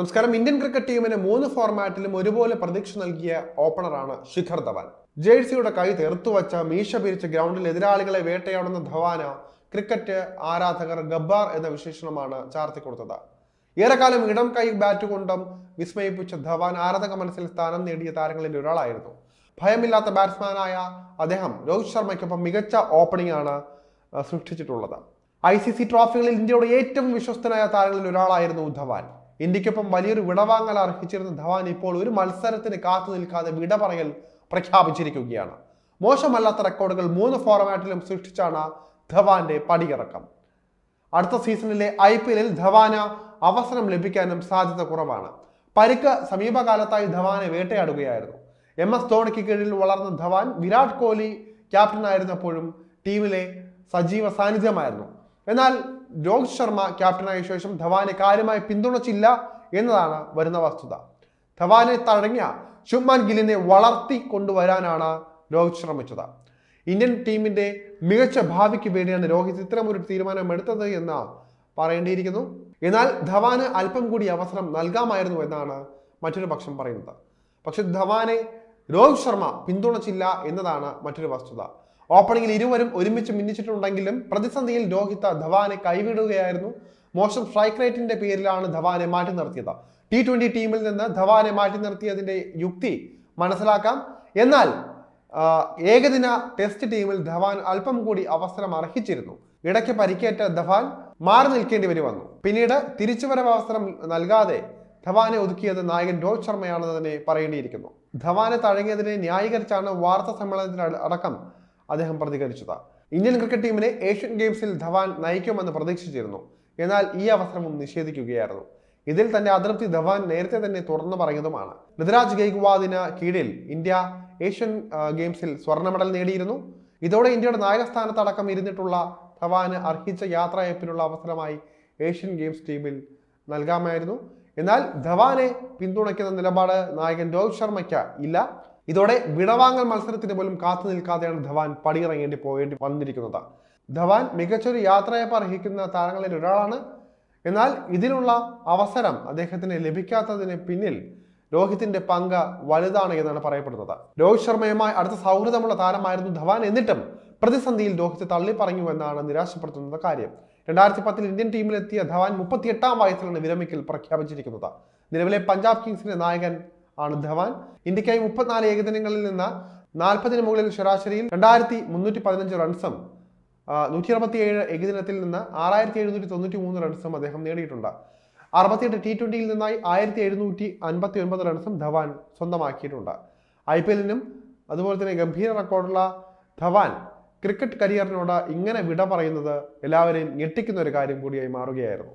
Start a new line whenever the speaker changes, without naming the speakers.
നമസ്കാരം. Indian cricket ടീമിന് മൂന്ന് ഫോർമാറ്റിലും ഒരുപോലെ പ്രതീക്ഷ നൽകിയ ഓപ്പണറാണ് ശിഖർ ധവാൻ. ജേഴ്സിയുടെ കൈ തെറുത്തുവച്ച മീശ പിരിച്ച ഗ്രൗണ്ടിൽ എതിരാളികളെ വേട്ടയാടുന്ന ധവാന ക്രിക്കറ്റ് ആരാധകർ ഗബ്ബാർ എന്ന വിശേഷണമാണ് ചാർത്തി കൊടുത്തത്. ഏറെക്കാലം ഇടം കൈ ബാറ്റ് കൊണ്ടും വിസ്മയിപ്പിച്ച ധവാൻ ആരാധക മനസ്സിൽ സ്ഥാനം നേടിയ താരങ്ങളിൽ ഒരാളായിരുന്നു. ഭയമില്ലാത്ത ബാറ്റ്സ്മാനായ അദ്ദേഹം രോഹിത് ശർമ്മയ്ക്കൊപ്പം മികച്ച ഓപ്പണിംഗ് ആണ് സൃഷ്ടിച്ചിട്ടുള്ളത്. ഐ സി സി ട്രോഫികളിൽ ഇന്ത്യയുടെ ഏറ്റവും വിശ്വസ്തനായ താരങ്ങളിൽ ഒരാളായിരുന്നു ധവാൻ. ഇന്ത്യക്കൊപ്പം വലിയൊരു വിടവാങ്ങൽ അർഹിച്ചിരുന്ന ധവാൻ ഇപ്പോൾ ഒരു മത്സരത്തിന് കാത്തു നിൽക്കാതെ വിട പറയൽ പ്രഖ്യാപിച്ചിരിക്കുകയാണ്. മോശമല്ലാത്ത റെക്കോർഡുകൾ മൂന്ന് ഫോർമാറ്റിലും സൃഷ്ടിച്ചാണ് ധവാന്റെ പടിയിറക്കം. അടുത്ത സീസണിലെ ഐ പി എല്ലിൽ ധവാന് അവസരം ലഭിക്കാനും സാധ്യത കുറവാണ്. പരിക്ക് സമീപകാലത്തായി ധവാനെ വേട്ടയാടുകയായിരുന്നു. എം എസ് ധോണിക്ക് കീഴിൽ വളർന്ന ധവാൻ വിരാട് കോഹ്ലി ക്യാപ്റ്റനായിരുന്നപ്പോഴും ടീമിലെ സജീവ സാന്നിധ്യമായിരുന്നു. എന്നാൽ രോഹിത് ശർമ്മ ക്യാപ്റ്റനായ ശേഷം ധവാനെ കാര്യമായി പിന്തുണച്ചില്ല എന്നതാണ് വരുന്ന വസ്തുത. ധവാനെ തഴങ്ങിയ ശുഭ്മാൻ ഗില്ലിനെ വളർത്തി കൊണ്ടുവരാനാണ് രോഹിത് ശ്രമിച്ചത് ഇന്ത്യൻ ടീമിന്റെ മികച്ച ഭാവിക്ക് വേണ്ടിയാണ് രോഹിത് ഇത്തരമൊരു തീരുമാനം എടുത്തത് എന്ന് പറയേണ്ടിയിരിക്കുന്നു. എന്നാൽ ധവാന് അല്പം കൂടി അവസരം നൽകാമായിരുന്നു എന്നാണ് മറ്റൊരു പക്ഷം പറയുന്നത്. പക്ഷെ ധവാനെ രോഹിത് ശർമ്മ പിന്തുണച്ചില്ല എന്നതാണ് മറ്റൊരു വസ്തുത. ഓപ്പണിംഗിൽ ഇരുവരും ഒരുമിച്ച് മിന്നിച്ചിട്ടുണ്ടെങ്കിലും പ്രതിസന്ധിയിൽ രോഹിത ധവാനെ കൈവിടുകയായിരുന്നു. മോശം സ്ട്രൈക്ക് റേറ്റിന്റെ പേരിലാണ് ധവാനെ മാറ്റി നിർത്തിയത്. ടി ട്വന്റി ടീമിൽ നിന്ന് ധവാനെ മാറ്റി നിർത്തിയതിന്റെ യുക്തി മനസ്സിലാക്കാം. എന്നാൽ ഏകദിന ടെസ്റ്റ് ടീമിൽ ധവാൻ അല്പം കൂടി അവസരം അർഹിച്ചിരുന്നു. ഇടയ്ക്ക് പരിക്കേറ്റ ധവാൻ മാറി നിൽക്കേണ്ടി വരി വന്നു. പിന്നീട് തിരിച്ചുവരവ് അവസരം നൽകാതെ ധവാനെ ഒതുക്കിയത് നായകൻ രോഹിത് ശർമ്മയാണെന്ന് തന്നെ പറയേണ്ടിയിരിക്കുന്നു. ധവാനെ തഴങ്ങിയതിനെ ന്യായീകരിച്ചാണ് വാർത്താ സമ്മേളനത്തിൽ അടക്കം അദ്ദേഹം പ്രതികരിച്ചത്. ഇന്ത്യൻ ക്രിക്കറ്റ് ടീമിനെ ഏഷ്യൻ ഗെയിംസിൽ ധവാൻ നയിക്കുമെന്ന് പ്രതീക്ഷിച്ചിരുന്നു. എന്നാൽ ഈ അവസരവും നിഷേധിക്കുകയായിരുന്നു. ഇതിൽ തന്റെ അതൃപ്തി ധവാൻ നേരത്തെ തന്നെ തുറന്നു പറഞ്ഞതുമാണ് ഋതുരാജ് ഗെയ്ക്വാദിന് കീഴിൽ ഇന്ത്യ ഏഷ്യൻ ഗെയിംസിൽ സ്വർണ മെഡൽ നേടിയിരുന്നു. ഇതോടെ ഇന്ത്യയുടെ നായകസ്ഥാനത്തടക്കം ഇരുന്നിട്ടുള്ള ധവാന് അർഹിച്ച യാത്രയപ്പിനുള്ള അവസരമായി ഏഷ്യൻ ഗെയിംസ് ടീമിൽ നൽകാമായിരുന്നു. എന്നാൽ ധവാനെ പിന്തുണയ്ക്കുന്ന നിലപാട് നായകൻ രോഹിത് ശർമ്മയ്ക്ക് ഇല്ല. ഇതോടെ വിടവാങ്ങൽ മത്സരത്തിന് പോലും കാത്തു നിൽക്കാതെയാണ് ധവാൻ പടിയിറങ്ങേണ്ടി പോകേണ്ടി വന്നിരിക്കുന്നത്. ധവാൻ മികച്ചൊരു യാത്രയപ്പ് അർഹിക്കുന്ന താരങ്ങളിൽ ഒരാളാണ്. എന്നാൽ ഇതിനുള്ള അവസരം അദ്ദേഹത്തിന് ലഭിക്കാത്തതിന് പിന്നിൽ രോഹിത്തിന്റെ പങ്ക് വലുതാണ് എന്നാണ് പറയപ്പെടുന്നത്. രോഹിത് ശർമ്മയുമായി അടുത്ത സൗഹൃദമുള്ള താരമായിരുന്നു ധവാൻ. എന്നിട്ടും പ്രതിസന്ധിയിൽ രോഹിത് തള്ളി പറഞ്ഞു എന്നാണ് നിരാശപ്പെടുത്തുന്നത് കാര്യം. രണ്ടായിരത്തി പത്തിൽ ഇന്ത്യൻ ടീമിലെത്തിയ ധവാൻ മുപ്പത്തിയെട്ടാം വയസ്സിലാണ് വിരമിക്കൽ പ്രഖ്യാപിച്ചിരിക്കുന്നത്. നിലവിലെ പഞ്ചാബ് കിങ്സിന്റെ നായകൻ ആണ് ധവാൻ. ഇന്ത്യക്കായി മുപ്പത്തിനാല് ഏകദിനങ്ങളിൽ നിന്ന് നാൽപ്പതിന് മുകളിൽ ശരാശരിയിൽ രണ്ടായിരത്തി മുന്നൂറ്റി പതിനഞ്ച് റൺസും നൂറ്റി അറുപത്തി ഏഴ് ഏകദിനത്തിൽ നിന്ന് ആറായിരത്തി എഴുന്നൂറ്റി തൊണ്ണൂറ്റി മൂന്ന് റൺസും അദ്ദേഹം നേടിയിട്ടുണ്ട്. അറുപത്തിയെട്ട് ടി ട്വന്റിയിൽ നിന്നായി ആയിരത്തി എഴുന്നൂറ്റി അൻപത്തി ഒൻപത് റൺസും ധവാൻ സ്വന്തമാക്കിയിട്ടുണ്ട്. ഐ പി എല്ലിനും അതുപോലെ തന്നെ ഗംഭീര റെക്കോർഡുള്ള ധവാൻ ക്രിക്കറ്റ് കരിയറിനോട് ഇങ്ങനെ വിട പറയുന്നത് എല്ലാവരെയും ഞെട്ടിക്കുന്ന ഒരു കാര്യം കൂടിയായി മാറുകയായിരുന്നു.